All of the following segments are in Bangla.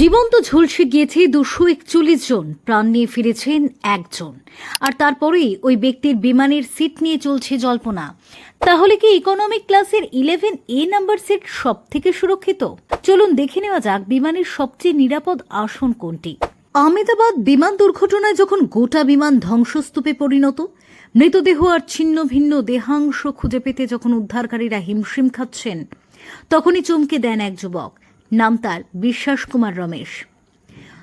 জীবন্ত ঝলসে গিয়েছে দুশো একচল্লিশ জন। প্রাণ নিয়ে ফিরেছেন একজন। আর তারপরেই ওই ব্যক্তির বিমানের সিট নিয়ে চলছে জল্পনা। তাহলে কি ইকোনমিক ক্লাসের ইলেভেন এ নাম্বার সিট সব থেকে সুরক্ষিত? চলুন দেখে নেওয়া যাক বিমানের সবচেয়ে নিরাপদ আসন কোনটি। আহমেদাবাদ বিমান দুর্ঘটনায় যখন গোটা বিমান ধ্বংসস্তূপে পরিণত, মৃতদেহ আর ছিন্ন ভিন্ন দেহাংশ খুঁজে পেতে যখন উদ্ধারকারীরা হিমশিম খাচ্ছেন, তখনই চমকে দেন এক যুবক। নাম তার বিশ্বাস কুমার রমেশ।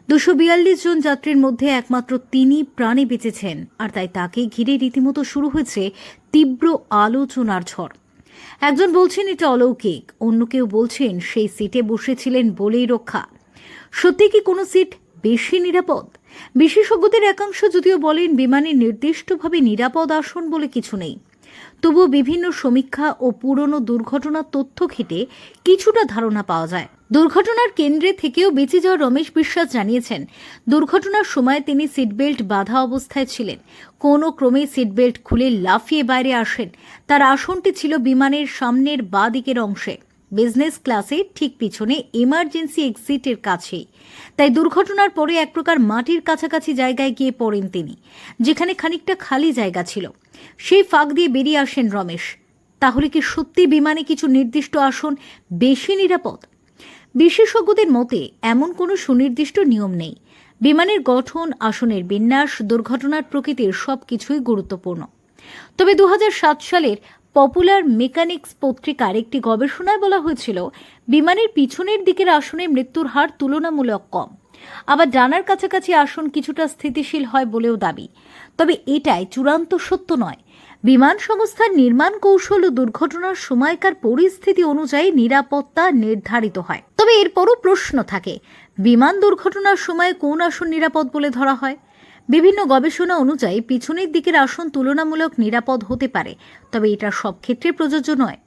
দুশো বিয়াল্লিশ জন যাত্রীর মধ্যে একমাত্র তিনি প্রাণে বেঁচেছেন, আর তাই তাকে ঘিরে রীতিমতো শুরু হয়েছে তীব্র আলোচনার ঝড়। একজন বলছেন এটা অলৌকিক, অন্য কেউ বলছেন সেই সিটে বসেছিলেন বলেই রক্ষা। সত্যি কি কোনো সিট বেশি নিরাপদ? বিশেষজ্ঞদের একাংশ যদিও বলেন বিমানে নির্দিষ্টভাবে নিরাপদ আসন বলে কিছু নেই। তবুও বিভিন্ন সমীক্ষা ও পুরনো দুর্ঘটনার তথ্য ঘেটে কিছুটা ধারণা পাওয়া যায়। দুর্ঘটনার কেন্দ্রে থেকেও বেঁচে যাওয়া রমেশ বিশ্বাস জানিয়েছেন, দুর্ঘটনার সময় তিনি সিটবেল্ট বাধা অবস্থায় ছিলেন। কোনো ক্রমে সিটবেল্ট খুলে লাফিয়ে বাইরে আসেন। তার আসনটি ছিল বিমানের সামনের বাঁ দিকের অংশে। বিজনেস ক্লাসে ঠিক পিছনে এমার্জেন্সি এক্সিটের কাছেই। তাই দুর্ঘটনার পরে এক প্রকার মাটির কাছাকাছি জায়গায় গিয়ে পড়েন তিনি, যেখানে খানিকটা খালি জায়গা ছিল। সেই ফাঁক দিয়ে বেরিয়ে আসেন রমেশ। তাহলে কি সত্যি বিমানে কিছু নির্দিষ্ট আসন বেশি নিরাপদ? বিশেষজ্ঞদের মতে, এমন কোনো সুনির্দিষ্ট নিয়ম নেই। বিমানের গঠন, আসনের বিন্যাস, দুর্ঘটনার প্রকৃতির সব কিছুই গুরুত্বপূর্ণ। তবে দু হাজার সাত সালের পপুলার মেকানিক্স পত্রিকার একটি গবেষণায় বলা হয়েছিল, বিমানের পিছনের দিকের আসনে মৃত্যুর হার তুলনামূলক কম। আবার ডানার কাছাকাছি আসন কিছুটা স্থিতিশীল হয় বলেও দাবি। তবে এটাই চূড়ান্ত সত্য নয়। বিমান সংস্থার নির্মাণ কৌশল ও দুর্ঘটনার সময়কার পরিস্থিতি অনুযায়ী নিরাপত্তা নির্ধারিত হয়। তবে এরপরও প্রশ্ন থাকে, বিমান দুর্ঘটনার সময় কোন আসন নিরাপদ বলে ধরা হয়? বিভিন্ন গবেষণা অনুযায়ী পিছনের দিকের আসন তুলনামূলক নিরাপদ হতে পারে, তবে এটা সব ক্ষেত্রে প্রযোজ্য নয়।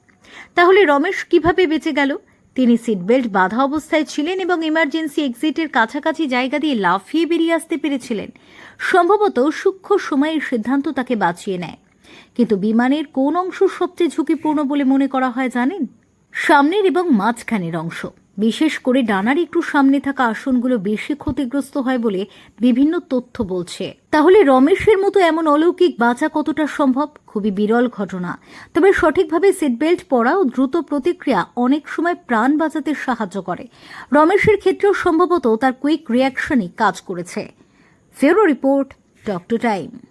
তাহলে রমেশ কীভাবে বেঁচে গেল? তিনি সিটবেল্ট বাধা অবস্থায় ছিলেন এবং ইমার্জেন্সি এক্সিটের কাছাকাছি জায়গা দিয়ে লাফিয়ে বেরিয়ে আসতে পেরেছিলেন। সম্ভবত সূক্ষ্ম সময়ের সিদ্ধান্ত তাকে বাঁচিয়ে নেয়। কিন্তু বিমানের কোন অংশ সবচেয়ে ঝুঁকিপূর্ণ বলে মনে করা হয় জানেন? সামনের এবং মাঝখানের অংশ। বিশেষ করে ডানার একটু সামনে থাকা আসনগুলো বেশি ক্ষতিগ্রস্ত হয় বলে বিভিন্ন তথ্য বলছে। তাহলে রমেশের মতো এমন অলৌকিক বাঁচা কতটা সম্ভব? খুবই বিরল ঘটনা। তবে সঠিকভাবে সিটবেল্ট পরা ও দ্রুত প্রতিক্রিয়া অনেক সময় প্রাণ বাঁচাতে সাহায্য করে। রমেশের ক্ষেত্রেও সম্ভবত তার কুইক রিয়াকশনই কাজ করেছে। ফেরো রিপোর্ট, ডক্টর টাইম।